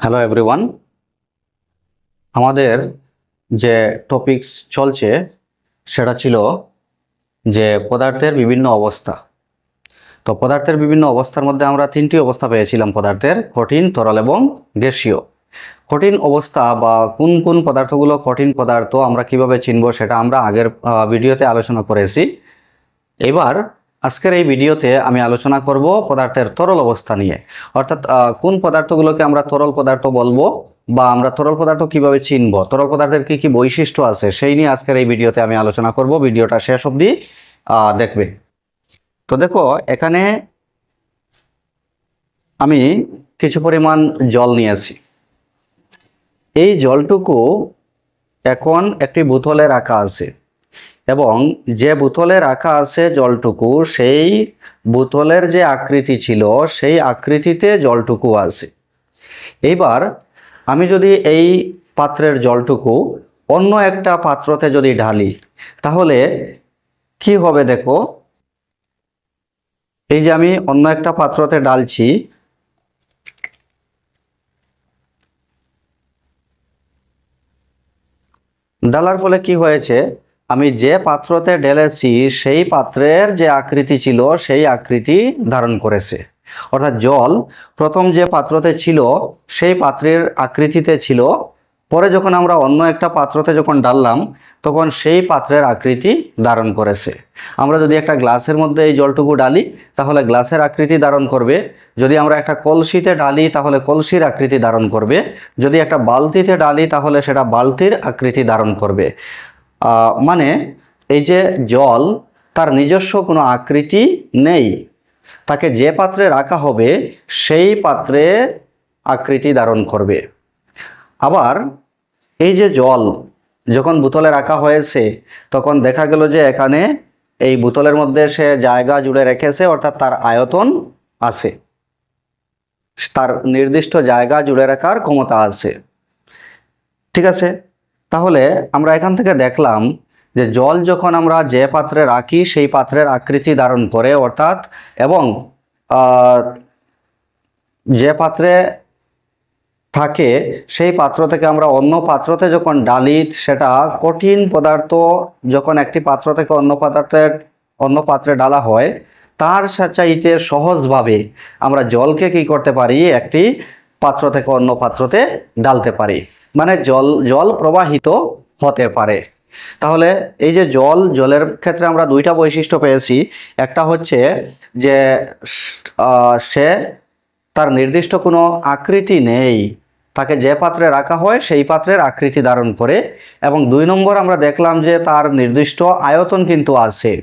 Hello everyone আমাদের যে topics চলছে, সেটা ছিল যে পদার্থের বিভিন্ন অবস্থা। তো পদার্থের বিভিন্ন অবস্থার মধ্যে আমরা তিনটি অবস্থা পেয়েছিলাম পদার্থের, কঠিন, তরল এবং গ্যাসীয়। কঠিন অবস্থা বা কোন কোন পদার্থগুলো কঠিন পদার্থ আমরা কীভাবে চিনব সেটা আমরা আগের ভিডিওতে আলোচনা করেছি। এবার আজকের এই ভিডিওতে আমি আলোচনা করব পদার্থের তরল অবস্থা নিয়ে। অর্থাৎ কোন পদার্থগুলোকে আমরা তরল পদার্থ বলব বা আমরা তরল পদার্থ কীভাবে চিনব, তরল পদার্থের কি কি বৈশিষ্ট্য আছে সেই নিয়ে আজকের এই ভিডিওতে আমি আলোচনা করব। ভিডিওটা শেষ অবধি দেখবে। তো দেখো, এখানে আমি কিছু পরিমাণ জল নিয়েছি। এই জলটুকু এখন একটি বোতলে রাখা আছে। এবং যে বোতলে রাখা আছে জলটুকু, সেই বোতলের যে আকৃতি ছিল, সেই আকৃতিতে জলটুকু আছে। এইবার আমি যদি এই পাত্রের জলটুকু অন্য একটা পাত্রতে যদি ঢালি, তাহলে কি হবে দেখো? এই যে আমি অন্য একটা পাত্রতে ডালছি ডালার ফলে কি হয়েছে? আমি যে পাত্রতে ঢেলেছি, সেই পাত্রের যে আকৃতি ছিল, সেই আকৃতি ধারণ করেছে। অর্থাৎ জল প্রথম যে পাত্রতে ছিল, সেই পাত্রের আকৃতিতে ছিল। পরে যখন আমরা অন্য একটা পাত্রতে যখন ডাললাম তখন সেই পাত্রের আকৃতি ধারণ করেছে। আমরা যদি একটা গ্লাসের মধ্যে এই জলটুকু ডালি তাহলে গ্লাসের আকৃতি ধারণ করবে। যদি আমরা একটা কলসিতে ডালি তাহলে কলসির আকৃতি ধারণ করবে। যদি একটা বালতিতে ডালি তাহলে সেটা বালতির আকৃতি ধারণ করবে। মানে এই যে জল, তার নিজস্ব কোনো আকৃতি নেই। তাকে যে পাত্রে রাখা হবে, সেই পাত্রে আকৃতি ধারণ করবে। আবার এই যে জল, যখন বোতলে রাখা হয়েছে, তখন দেখা গেল যে এখানে এই বোতলের মধ্যে সে জায়গা জুড়ে রেখেছে, অর্থাৎ তার আয়তন আছে। তার নির্দিষ্ট জায়গা জুড়ে রাখার ক্ষমতা আছে। ঠিক আছে? তাহলে আমরা এখান থেকে দেখলাম যে জল যখন আমরা যে পাত্রে রাখি, সেই পাত্রের আকৃতি ধারণ করে, অর্থাৎ এবং যে পাত্রে থাকে, সেই পাত্র থেকে আমরা অন্য পাত্রতে যখন ডালি সেটা কঠিন পদার্থ যখন একটি পাত্র থেকে অন্য পদার্থের অন্য পাত্রে ডালা হয়, তার চাইতে সহজভাবে আমরা জলকে কি করতে পারি? একটি পাত্র থেকে অন্য পাত্রতে ডালতে পারি। মানে জল জল প্রবাহিত হতে পারে। তাহলে এই যে জল, জলের ক্ষেত্রে আমরা দুইটা বৈশিষ্ট্য পেয়েছি। একটা হচ্ছে যে সে তার নির্দিষ্ট কোনো আকৃতি নেই। তাকে যে পাত্রে রাখা হয় সেই পাত্রের আকৃতি ধারণ করে। এবং দুই নম্বর আমরা দেখলাম যে তার নির্দিষ্ট আয়তন কিন্তু আছে।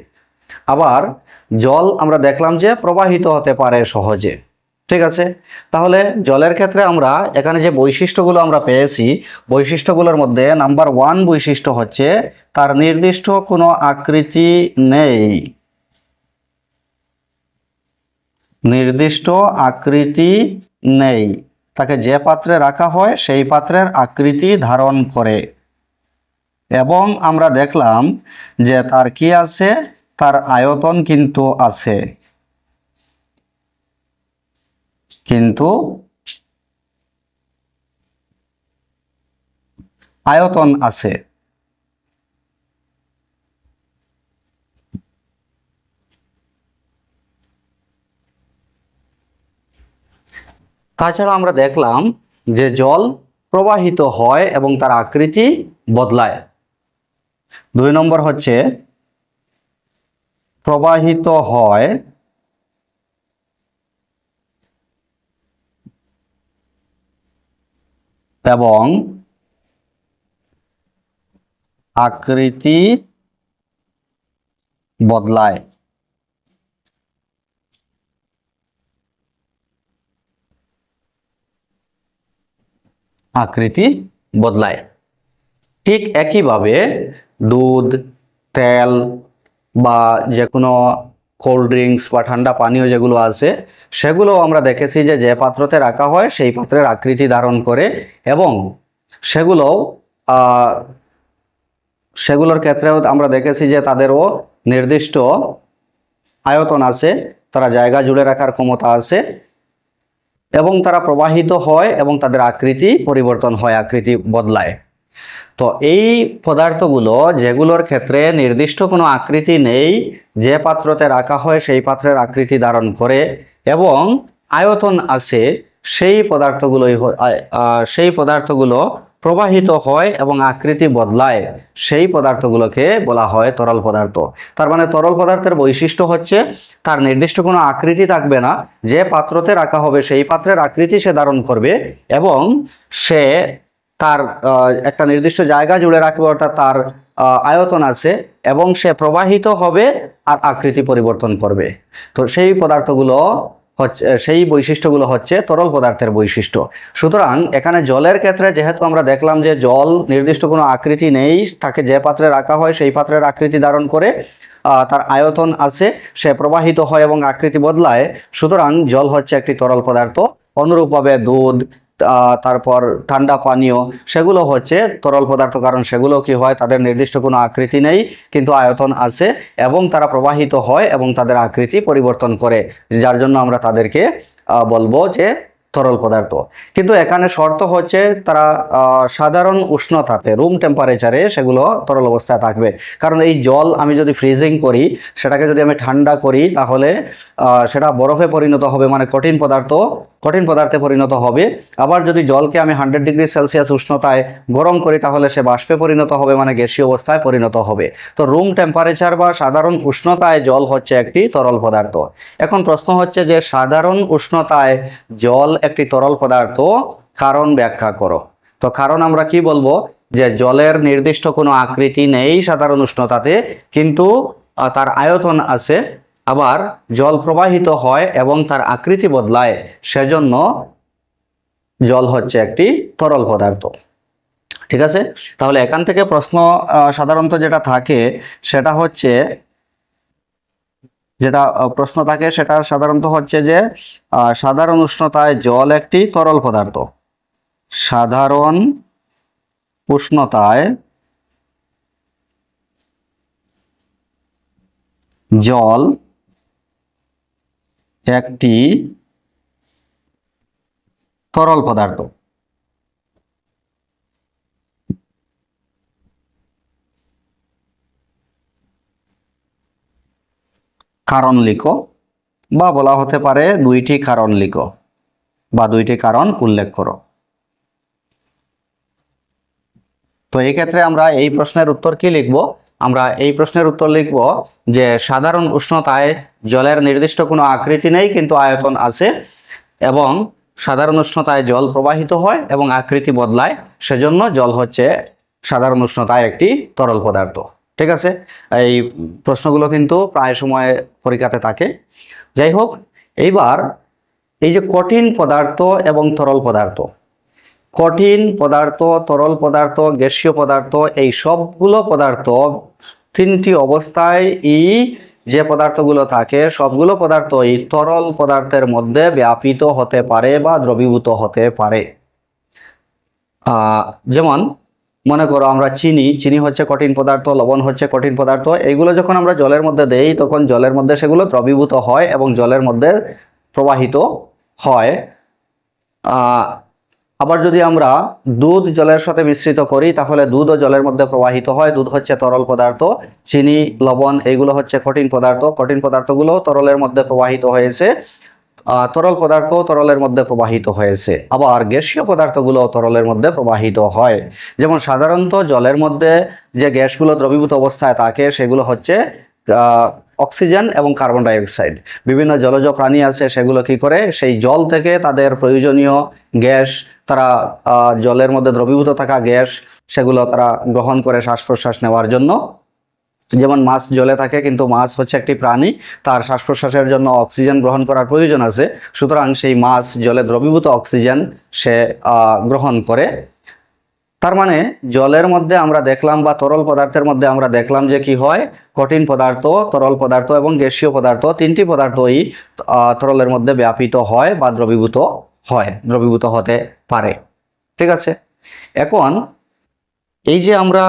আবার জল আমরা দেখলাম যে প্রবাহিত হতে পারে সহজে। ঠিক আছে? তাহলে জলের ক্ষেত্রে আমরা এখানে যে বৈশিষ্ট্যগুলো আমরা পেয়েছি, বৈশিষ্ট্যগুলোর মধ্যে নাম্বার ওয়ান বৈশিষ্ট্য হচ্ছে তার নির্দিষ্ট কোনো আকৃতি নেই। নির্দিষ্ট আকৃতি নেই। তাকে যে পাত্রে রাখা হয়, সেই পাত্রের আকৃতি ধারণ করে। এবং আমরা দেখলাম যে তার কি আছে? তার আয়তন কিন্তু আছে। কিন্তু আয়তন আছে। তাছাড়া আমরা দেখলাম যে জল প্রবাহিত হয় এবং তার আকৃতি বদলায়। দুই নম্বর হচ্ছে, প্রবাহিত হয় এবং আকৃতি বদলায়। আকৃতি বদলায়। ঠিক একইভাবে দুধ তেল বা যে কোনো কোল্ড ড্রিঙ্কস বা ঠান্ডা পানীয় যেগুলো আছে সেগুলো আমরা দেখেছি যে যে পাত্রতে রাখা হয়, সেই পাত্রের আকৃতি ধারণ করে এবং সেগুলো সেগুলোর ক্ষেত্রেও আমরা দেখেছি যে তাদেরও নির্দিষ্ট আয়তন আছে, তারা জায়গা জুড়ে রাখার ক্ষমতা আছে এবং তারা প্রবাহিত হয় এবং তাদের আকৃতি পরিবর্তন হয়, আকৃতি বদলায়। তো এই পদার্থগুলো যেগুলোর ক্ষেত্রে নির্দিষ্ট কোনো আকৃতি নেই, যে পাত্রতে রাখা হয় সেই পাত্রের আকৃতি ধারণ করে এবং আয়তন আছে, সেই পদার্থগুলোই সেই পদার্থগুলো প্রবাহিত হয় এবং আকৃতি বদলায়। সেই পদার্থগুলোকে বলা হয় তরল পদার্থ। তার মানে তরল পদার্থের বৈশিষ্ট্য হচ্ছে, তার নির্দিষ্ট কোনো আকৃতি থাকবে না। যে পাত্রতে রাখা হবে সেই পাত্রের আকৃতি সে ধারণ করবে এবং সে তার একটা নির্দিষ্ট জায়গা জুড়ে রাখবে, অর্থাৎ তার আয়তন আছে এবং সে প্রবাহিত হবে আর আকৃতি পরিবর্তন করবে। তো সেই পদার্থগুলো হচ্ছে, সেই বৈশিষ্ট্যগুলো হচ্ছে তরল পদার্থের বৈশিষ্ট্য। সুতরাং এখানে জলের ক্ষেত্রে যেহেতু আমরা দেখলাম যে জল নির্দিষ্ট কোনো আকৃতি নেই, তাকে যে পাত্রে রাখা হয় সেই পাত্রের আকৃতি ধারণ করে তার আয়তন আছে, সে প্রবাহিত হয় এবং আকৃতি বদলায়। সুতরাং জল হচ্ছে একটি তরল পদার্থ, অনুরূপভাবে দুধ তারপর ঠান্ডা পানীয়, সেগুলো হচ্ছে তরল পদার্থ, কারণ সেগুলো কি হয়, তাদের নির্দিষ্ট কোনো আকৃতি নেই, কিন্তু আয়তন আছে এবং তারা প্রবাহিত হয় এবং তাদের আকৃতি পরিবর্তন করে, যার জন্য আমরা তাদেরকে বলব যে তরল পদার্থ। কিন্তু এখানে শর্ত হচ্ছে তারা সাধারণ উষ্ণতাতে রুম টেম্পারেচারে সেগুলো তরল অবস্থায় থাকবে। কারণ এই জল আমি যদি ফ্রিজিং করি, সেটাকে যদি আমি ঠান্ডা করি, তাহলে সেটা বরফে পরিণত হবে মানে কঠিন পদার্থ কঠিন পদার্থে পরিণত হবে। আবার যদি জলকে আমি হান্ড্রেড ডিগ্রি সেলসিয়াস উষ্ণতায় গরম করি, তাহলে সে বাষ্পে পরিণত হবে মানে গ্যাসীয় অবস্থায় পরিণত হবে। তো রুম টেম্পারেচার বা সাধারণ উষ্ণতায় জল হচ্ছে একটি তরল পদার্থ। এখন প্রশ্ন হচ্ছে যে, সাধারণ উষ্ণতায় জল একটি তরল পদার্থ কারণ ব্যাখ্যা করো। তো কারণ আমরা কি বলব? যে জলের নির্দিষ্ট কোনো আকৃতি নেই সাধারণ উষ্ণতাতে, কিন্তু তার আয়তন আছে আবার জল প্রবাহিত হয় এবং তার আকৃতি বদলায়, সেজন্য জল হচ্ছে একটি তরল পদার্থ। ঠিক আছে? তাহলে এখান থেকে প্রশ্ন সাধারণত যেটা থাকে, সেটা হচ্ছে, যেটা প্রশ্ন থাকে, সেটা সাধারণত হচ্ছে যে সাধারণ উষ্ণতায় জল একটি তরল পদার্থ। সাধারণ উষ্ণতায় জল একটি তরল পদার্থ। কারণ লিখো বা বলা হতে পারে দুইটি কারণ লিখো বা দুইটি কারণ উল্লেখ করো। তো এই ক্ষেত্রে আমরা এই প্রশ্নের উত্তর কি লিখব? আমরা এই প্রশ্নের উত্তর লিখব যে, সাধারণ উষ্ণতায় জলের নির্দিষ্ট কোনো আকৃতি নেই, কিন্তু আয়তন আছে এবং সাধারণ উষ্ণতায় জল প্রবাহিত হয় এবং আকৃতি বদলায়। সেজন্য জল হচ্ছে সাধারণ উষ্ণতায় একটি তরল পদার্থ। ঠিক আছে? এই প্রশ্নগুলো কিন্তু প্রায় সময় পরীক্ষাতে থাকে। যাই হোক, এইবার এই যে কঠিন পদার্থ এবং তরল পদার্থ কঠিন পদার্থ, তরল পদার্থ, গ্যাসীয় পদার্থ, এই সবগুলো পদার্থ তিনটি অবস্থায় এই যে পদার্থগুলো থাকে, সবগুলো পদার্থ এই তরল পদার্থের মধ্যে ব্যাপিত হতে পারে বা দ্রবীভূত হতে পারে। যেমন মনে করো আমরা চিনি চিনি হচ্ছে কঠিন পদার্থ, লবণ হচ্ছে কঠিন পদার্থ, এইগুলো যখন আমরা জলের মধ্যে দেই, তখন জলের মধ্যে সেগুলো দ্রবীভূত হয় এবং জলের মধ্যে প্রবাহিত হয়। আবার যদি আমরা দুধ জলের সাথে মিশ্রিত করি, তাহলে দুধও জলের মধ্যে প্রবাহিত হয়। দুধ হচ্ছে তরল পদার্থ, চিনি, লবণ, এইগুলো হচ্ছে কঠিন পদার্থ। কঠিন পদার্থগুলো তরলের মধ্যে প্রবাহিত হয়েছে। তরল পদার্থ তরলের মধ্যে প্রবাহিত হয়েছে। আবার গ্যাসীয় পদার্থগুলো তরলের মধ্যে প্রবাহিত হয়। যেমন সাধারণত জলের মধ্যে যে গ্যাসগুলো দ্রবীভূত অবস্থায় থাকে, সেগুলো হচ্ছে অক্সিজেন এবং কার্বন ডাই অক্সাইড বিভিন্ন জলজ প্রাণী আছে, সেগুলো কি করে? সেই জল থেকে তাদের প্রয়োজনীয় গ্যাস তারা জলের মধ্যে দ্রবীভূত থাকা গ্যাস সেগুলো তারা গ্রহণ করে শ্বাস প্রশ্বাস নেওয়ার জন্য। যেমন মাছ জলে থাকে, কিন্তু মাছ হচ্ছে একটি প্রাণী, তার শ্বাস প্রশ্বাসের জন্য অক্সিজেন গ্রহণ করার প্রয়োজন আছে। সুতরাং সেই মাছ জলে দ্রবীভূত অক্সিজেন সে গ্রহণ করে। তার মানে জলের মধ্যে আমরা দেখলাম বা তরল পদার্থের মধ্যে আমরা দেখলাম যে কি হয়? কঠিন পদার্থ, তরল পদার্থ এবং গ্যাসীয় পদার্থ, তিনটি পদার্থই তরলের মধ্যে ব্যাপিত হয় বা দ্রবীভূত হয়, দ্রবীভূত হতে পারে। ঠিক আছে? এখন এই যে আমরা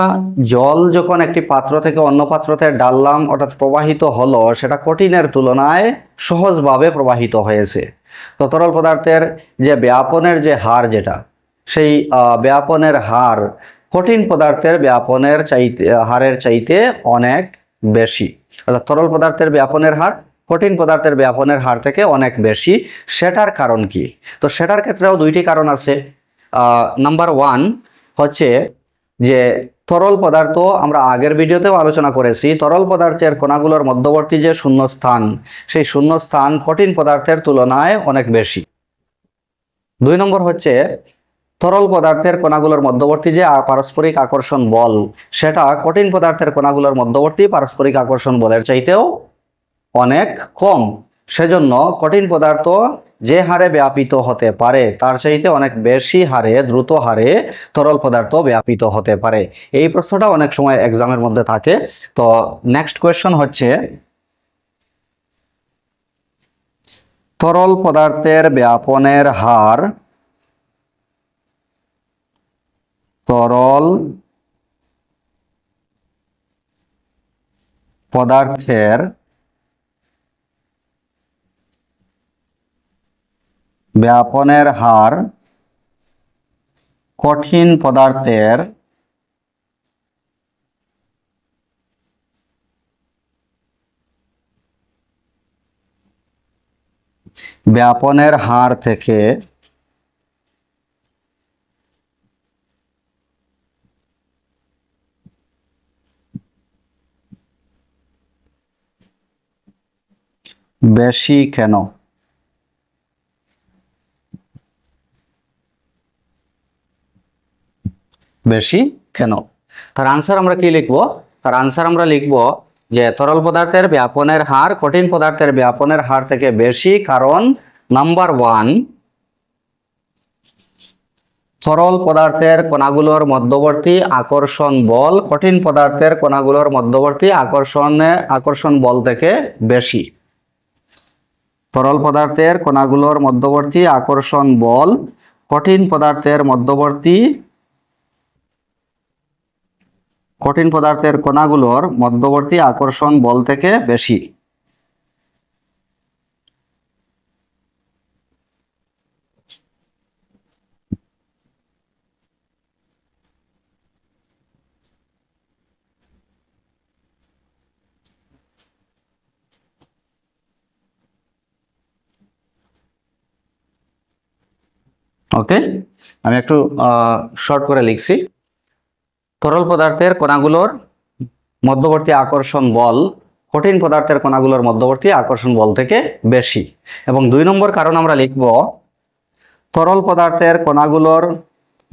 জল যখন একটি পাত্র থেকে অন্য পাত্রতে ডাললাম, অর্থাৎ প্রবাহিত হলো, সেটা কঠিনের তুলনায় সহজভাবে প্রবাহিত হয়েছে। তো তরল পদার্থের যে ব্যাপনের যে হার যেটা, সেই ব্যাপনের হার কঠিন পদার্থের ব্যাপনের চাইতে, হারের চাইতে অনেক বেশি। অর্থাৎ তরল পদার্থের ব্যাপনের হার কঠিন পদার্থের ব্যাপনের হার থেকে অনেক বেশি। সেটার কারণ কি? তো সেটার ক্ষেত্রেও দুইটি কারণ আছে। নাম্বার ওয়ান হচ্ছে যে তরল পদার্থ আমরা আগের ভিডিওতেও আলোচনা করেছি, তরল পদার্থের কণাগুলোর মধ্যবর্তী যে শূন্যস্থান, সেই শূন্যস্থান কঠিন পদার্থের তুলনায় অনেক বেশি। দুই নম্বর হচ্ছে তরল পদার্থের কণাগুলোর মধ্যবর্তী যে পারস্পরিক আকর্ষণ বল, সেটা কঠিন পদার্থের কণাগুলোর মধ্যবর্তী পারস্পরিক আকর্ষণ বলের চাইতেও অনেক কম। সেজন্য কঠিন পদার্থ যে হারে ব্যাপিত হতে পারে, তার চাইতে অনেক বেশি হারে, দ্রুত হারে তরল পদার্থ ব্যাপিত হতে পারে। এই প্রশ্নটা অনেক সময় এক্সামের মধ্যে থাকে। তো নেক্সট কোয়েশ্চন হচ্ছে, তরল পদার্থের ব্যাপনের হার তরল পদার্থের ব্যাপনের হার কঠিন পদার্থের ব্যাপনের হার থেকে বেশি কেন? বেশি কেন? তার আনসার আমরা কি লিখব? তার আনসার আমরা লিখব যে তরল পদার্থের ব্যাপনের হার কঠিন পদার্থের ব্যাপনের হার থেকে বেশি কারণ নাম্বার ওয়ান তরল পদার্থের কণাগুলোর মধ্যবর্তী আকর্ষণ বল কঠিন পদার্থের কণাগুলোর মধ্যবর্তী আকর্ষণে, আকর্ষণ বল থেকে বেশি। তরল পদার্থের কণাগুলোর মধ্যবর্তী আকর্ষণ বল কঠিন পদার্থের মধ্যবর্তী কঠিন পদার্থের কণাগুলোর মধ্যবর্তী আকর্ষণ বল থেকে বেশি। ওকে আমি একটু শর্ট করে লিখছি। তরল পদার্থের কণাগুলোর মধ্যবর্তী আকর্ষণ বল, কঠিন পদার্থের কণাগুলোর মধ্যবর্তী আকর্ষণ বল থেকে বেশি। এবং দুই নম্বর কারণ আমরা লিখব, তরল পদার্থের কণাগুলোর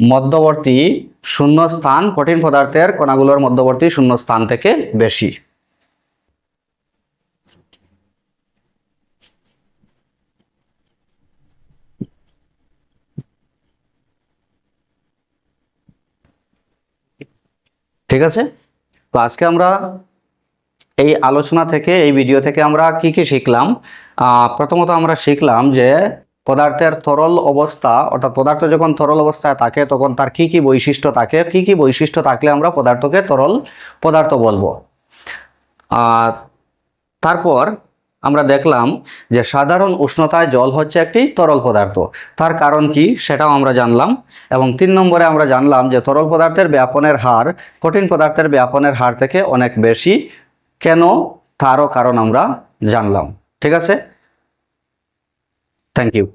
মধ্যবর্তী শূন্য স্থান কঠিন পদার্থের কণাগুলোর মধ্যবর্তী শূন্য স্থান থেকে বেশি। ঠিক আছে? তো আজকে আমরা এই আলোচনা থেকে, এই ভিডিও থেকে আমরা কি কি শিখলাম? প্রথমত আমরা শিখলাম যে পদার্থের তরল অবস্থা, অর্থাৎ পদার্থ যখন তরল অবস্থায় থাকে, তখন তার কি কি বৈশিষ্ট্য থাকে? কি কি বৈশিষ্ট্য থাকলে আমরা পদার্থকে তরল পদার্থ বলব? তারপর আমরা দেখলাম যে সাধারণ উষ্ণতায় জল হচ্ছে একটি তরল পদার্থ। তার কারণ কি সেটাও আমরা জানলাম এবং তিন নম্বরে আমরা জানলাম যে তরল পদার্থের ব্যাপনের হার, কঠিন পদার্থের ব্যাপনের হার থেকে অনেক বেশি। কেন? তারও কারণ আমরা জানলাম। ঠিক আছে? Thank you